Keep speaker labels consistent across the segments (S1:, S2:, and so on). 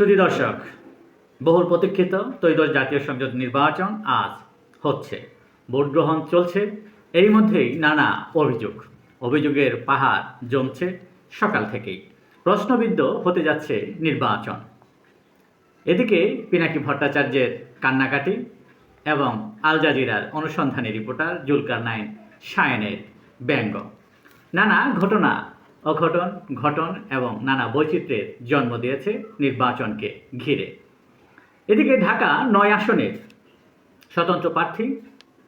S1: সুধী দর্শক, বহুল প্রতীক্ষিত ত্রয়োদশ জাতীয় সংসদ নির্বাচন আজ হচ্ছে। ভোট গ্রহণ চলছে এর মধ্যেই নানা অভিযোগ। অভিযোগের পাহাড় জমছে সকাল থেকেই। প্রশ্নবিদ্ধ হতে যাচ্ছে নির্বাচন। এদিকে পিনাকি ভট্টাচার্যের কান্নাকাটি এবং আল জাজিরার অনুসন্ধানী রিপোর্টার জুলকার নাইন সায়নের ব্যঙ্গ। নানা ঘটনা অঘটন, ঘটন এবং নানা বৈচিত্র্যের জন্ম দিয়েছে নির্বাচনকে ঘিরে। এদিকে ঢাকা নয় আসনের স্বতন্ত্র প্রার্থী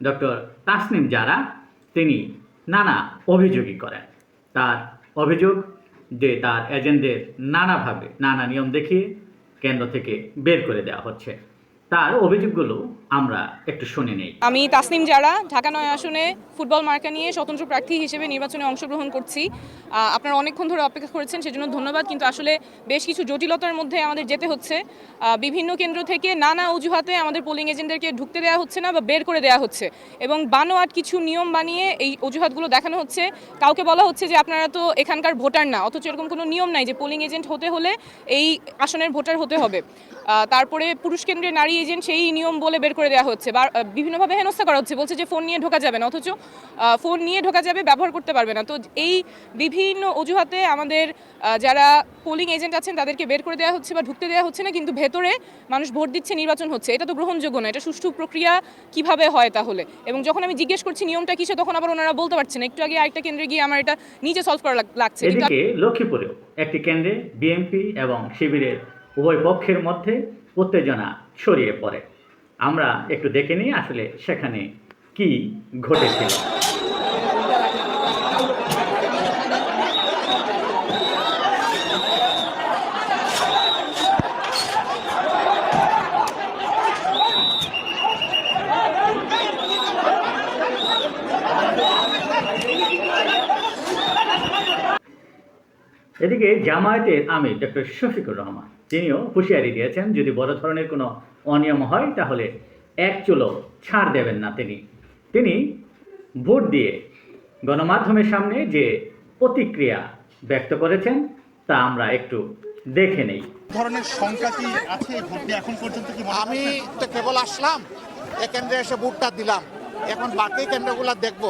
S1: ডক্টর তাসনিম যারা তিনি নানা অভিযোগই করেন। তার অভিযোগ যে তার এজেন্টদের নানাভাবে নানা নিয়ম দেখিয়ে কেন্দ্র থেকে বের করে দেওয়া হচ্ছে। তার অভিযোগগুলো আমরা একটু শুনে নেই।
S2: আমি তাসনিম জারা, ঢাকা নয় আসনে ফুটবল মার্কা নিয়ে স্বতন্ত্র প্রার্থী হিসেবে নির্বাচনে অংশগ্রহণ করছি। আপনারা অনেকক্ষণ ধরে অপেক্ষা করেছেন, সেজন্য ধন্যবাদ, কিন্তু আসলে বেশ কিছু জটিলতার মধ্যে আমাদের যেতে হচ্ছে। বিভিন্ন কেন্দ্র থেকে নানা অজুহাতে আমাদের পোলিং এজেন্টদেরকে ঢুকতে দেওয়া হচ্ছে না বা বের করে দেওয়া হচ্ছে। এবং বানোয়াট কিছু নিয়ম বানিয়ে এই অজুহাতগুলো দেখানো হচ্ছে। কাউকে বলা হচ্ছে যে আপনারা তো এখানকার ভোটার না, অথচ এরকম কোনো নিয়ম নাই যে পোলিং এজেন্ট হতে হলে এই আসনের ভোটার হতে হবে। তারপরে পুরুষ কেন্দ্রে নারী এজেন্ট সেই নিয়ম বলে বের করে দেওয়া হচ্ছে, বা বিভিন্নভাবে হেনস্থা করা হচ্ছে, বলছে যে ফোন নিয়ে ঢোকা যাবে না, অথচ ফোন নিয়ে ঢোকা যাবে, ব্যবহার করতে পারবে না। তো এই বিভিন্ন অজুহাতে আমাদের যারা পোলিং এজেন্ট আছেন, তাদেরকে বের করে দেওয়া হচ্ছে বা ঢুকতে দেওয়া হচ্ছে না, কিন্তু ভেতরে মানুষ ভোট দিচ্ছে, নির্বাচন হচ্ছে। এটা তো গ্রহণযোগ্য না, এটা সুষ্ঠু প্রক্রিয়া কীভাবে হয় তাহলে? এবং যখন আমি জিজ্ঞেস করছি নিয়মটা কিসে, তখন আবার ওনারা বলতে পারছেন। একটু আগে আরেকটা কেন্দ্রে গিয়ে আমার এটা নিজে সলভ করা লাগছে।
S1: লক্ষ্মীপুরেও একটি কেন্দ্রে বিএনপি এবং শিবিরের উভয় পক্ষের মধ্যে উত্তেজনা ছড়িয়ে পড়ে। আমরা একটু দেখে নিই আসলে সেখানে কি ঘটেছিল। এদিকে জামায়াতের আমির ডক্টর শফিকুর রহমান, তিনিও হুঁশিয়ারি দিয়েছেন যদি বড় ধরনের কোনো অনিয়ম হয় তাহলে এক চুলো ছাড় দেবেন না তিনি। তিনি ভোট দিয়ে গণমাধ্যমের সামনে যে প্রতিক্রিয়া ব্যক্ত করেছেন তা আমরা একটু দেখে নেই।
S3: ধরনের সংখ্যা কি আছে? এখন পর্যন্ত কি
S4: আমি তো কেবল আসলাম এ কেন্দ্রে এসে ভোটটা দিলাম। এখন বাকি কেন্দ্রগুলো দেখব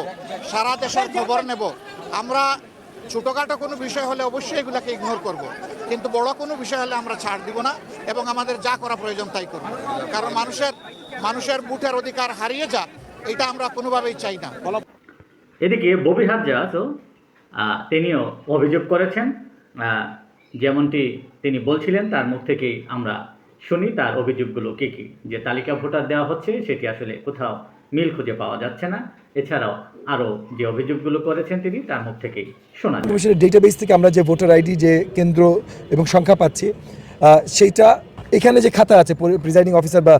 S4: সারা দেশের খবর নেব। আমরা ছোটোখাটো কোনো বিষয় হলে অবশ্যই এগুলোকে ইগনোর করব। কিন্তু বড় কোনো বিষয় হলে আমরা ছাড় দিব না এবং আমাদের যা করা প্রয়োজন তাই করব। কারণ মানুষের মানুষের বুটের অধিকার হারিয়ে যাক এটা আমরা কোনোভাবেই চাই না।
S1: এদিকে ববি হাজ্জাজও আহ, তিনিও অভিযোগ করেছেন যেমনটি তিনি বলছিলেন তার মুখ থেকেই আমরা শুনি তার অভিযোগগুলো কী কী? যে তালিকা ভোটার দেওয়া হচ্ছে সেটি আসলে কোথাও মিল খুঁজে পাওয়া যাচ্ছে না। এছাড়াও আরও যে অভিযোগগুলো করেছেন তিনি তার মুখ থেকেই শোনা
S5: কমিশনের ডেটাবেস থেকে আমরা যে ভোটার আইডি যে কেন্দ্র এবং সংখ্যা পাচ্ছি সেইটা এখানে যে খাতা আছে প্রিজাইডিং অফিসার বা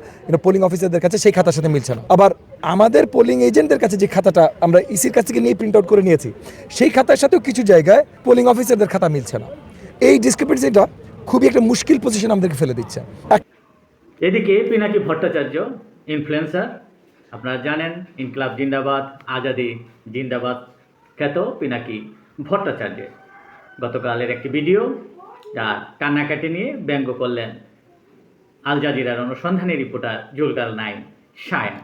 S5: পোলিং অফিসারদের কাছে সেই খাতার সাথে মিলছে না। আবার আমাদের পোলিং এজেন্টদের কাছে যে খাতাটা আমরা ইসির কাছ থেকে নিয়ে প্রিন্ট আউট করে নিয়েছি সেই খাতার সাথেও কিছু জায়গায় পোলিং অফিসারদের খাতা মিলছে না। এই ডিসক্রিপেন্সিটা খুবই একটা মুশকিল পজিশন আমাদেরকে ফেলে দিচ্ছে।
S1: এদিকে পিনাকি ভট্টাচার্য ইনফ্লুয়েন্সার আপনারা জানেন, ইনকলাব জিন্দাবাদ, আজাদি জিন্দাবাদ খ্যাত পিনাকি ভট্টাচার্য গতকালের একটি ভিডিও যার কান্নাকাটি নিয়ে ব্যঙ্গ করলেন আল জাজিরার অনুসন্ধানী রিপোর্টার জুলকার নাইন শায়ন।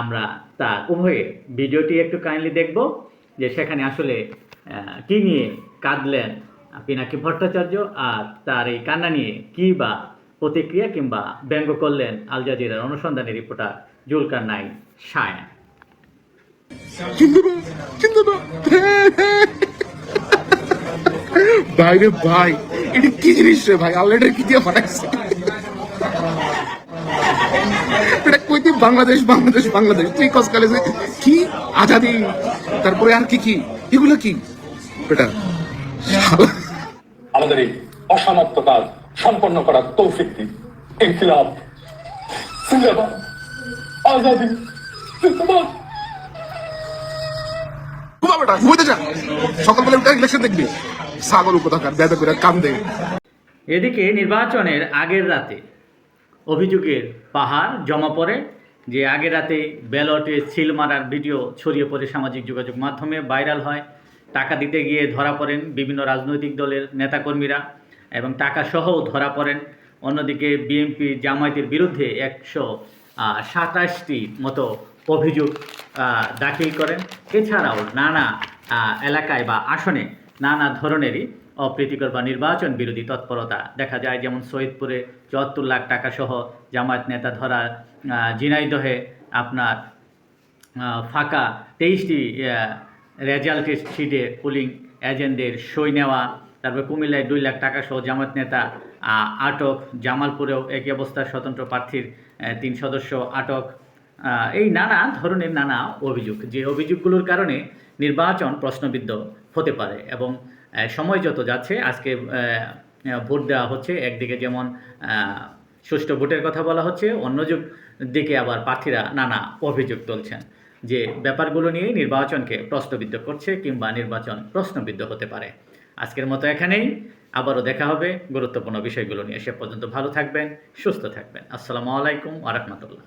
S1: আমরা তার উভয়ের ভিডিওটি একটু কাইন্ডলি দেখব যে সেখানে আসলে কি নিয়ে কাঁদলেন পিনাকি ভট্টাচার্য আর তার এই কান্না নিয়ে কী বা প্রতিক্রিয়া কিংবা ব্যঙ্গ করলেন আল জাজিরার অনুসন্ধানী রিপোর্টার জুলকার নাইন শায়ন
S6: ভাই রে ভাই এটা কি জিনিস রে ভাই? আল্লাহ এটা কি দিয়ে বানাইছে? এটা কইতে বাংলাদেশ বাংলাদেশ বাংলাদেশ? তুই কস কালেজে কি আজাদি? তারপরে আর কি কি? এগুলো কি? বেটা
S7: আমাদের এই অসমাপ্ত কাজ সম্পন্ন করার তৌফিক দিন। ইনকিলাব। জিন্দাবাদ আজাদি। জিন্দাবাদ
S6: বেটা ঘুমাইতে যা। সকালবেলা উঠে ইলেকশন দেখবি। ছাগল উপতাকার বেদা করে
S1: এদিকে নির্বাচনের আগের রাতে অভিযোগের পাহাড় জমা পড়ে যে আগের রাতে ব্যালটে সিল মারার ভিডিও ছড়িয়ে পড়ে সামাজিক যোগাযোগ মাধ্যমে ভাইরাল হয়। টাকা দিতে গিয়ে ধরা পড়েন বিভিন্ন রাজনৈতিক দলের নেতাকর্মীরা। এবং টাকা সহও ধরা পড়েন। অন্যদিকে বিএনপি জামায়াতের বিরুদ্ধে একশো সাতাশটি মতো অভিযোগ দাখিল করেন। এছাড়াও নানা এলাকায় বা আসনে নানা ধরনেরই অপ্রীতিকর বা নির্বাচন বিরোধী তৎপরতা দেখা যায়। যেমন সৈয়দপুরে চুয়াত্তর লাখ টাকা সহ জামায়াত নেতা ধরা আহ, ঝিনাইদহে আপনার ফাঁকা তেইশটি রেজাল্টের শিটে পুলিং এজেন্টদের সই নেওয়া তারপরে কুমিল্লায় দুই লাখ টাকা সহ জামাত নেতা আটক। জামালপুরেও একই অবস্থা, স্বতন্ত্র প্রার্থীর তিন সদস্য আটক। এই নানা ধরনের নানা অভিযোগ, যে অভিযোগগুলোর কারণে নির্বাচন প্রশ্নবিদ্ধ হতে পারে এবং সময় যত যাচ্ছে, আজকে ভোট দেওয়া হচ্ছে। একদিকে যেমন সুষ্ঠু ভোটের কথা বলা হচ্ছে অন্য যুগ- দিকে আবার প্রার্থীরা নানা অভিযোগ তুলছেন, যে ব্যাপারগুলো নিয়ে নির্বাচনকে প্রশ্নবিদ্ধ করছে কিংবা নির্বাচন প্রশ্নবিদ্ধ হতে পারে। আজকের মতো এখানেই। আবারও দেখা হবে গুরুত্বপূর্ণ বিষয়গুলো নিয়ে। সে পর্যন্ত ভালো থাকবেন, সুস্থ থাকবেন। আসসালামু আলাইকুম আ রহমতুল্লাহ।